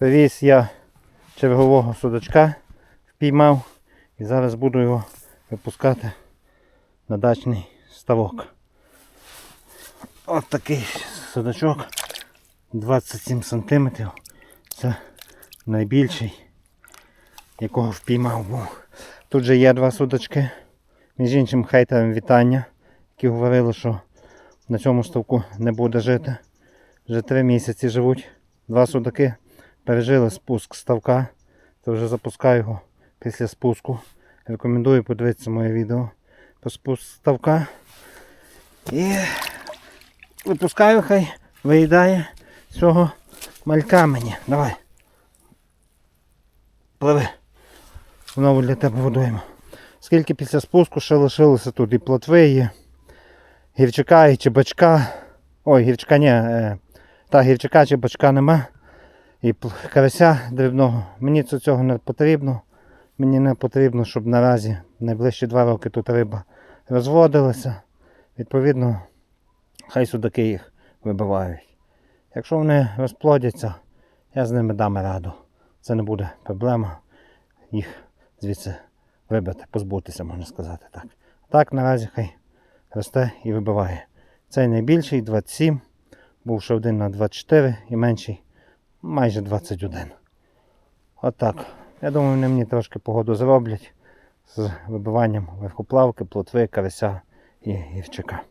Привіз я чергового судачка, впіймав і зараз буду його випускати на дачний ставок. Ось такий судачок 27 см. Це найбільший, якого впіймав був. Тут же є два судачки. Між іншим хейтерам вітання, які говорили, що на цьому ставку не буде жити. Вже три місяці живуть. Два судаки пережили спуск ставка. То вже запускаю його після спуску. Рекомендую подивитися моє відео про спуск ставка. І випускаю, хай виїдає цього малька мені. Давай. Пливи. Знову для тебе водуємо. Скільки після спуску ще лишилося тут і плотви є, гірчака і чебачка. Ой, гірчака ні, е, та гірчака чебачка нема. І карася дрібного. Мені цього не потрібно. Мені не потрібно, щоб наразі найближчі два роки тут риба розводилася. Відповідно, хай судаки їх вибивають. Якщо вони розплодяться, я з ними дам раду. Це не буде проблема їх звідси вибити, позбутися, можна сказати так. Так наразі хай росте і вибиває. Цей найбільший 27, був ще один на 24 і менший майже 21. Отак. Я думаю, вони мені трошки погоду зроблять з вибиванням верхоплавки, плотви, карася і гірчака.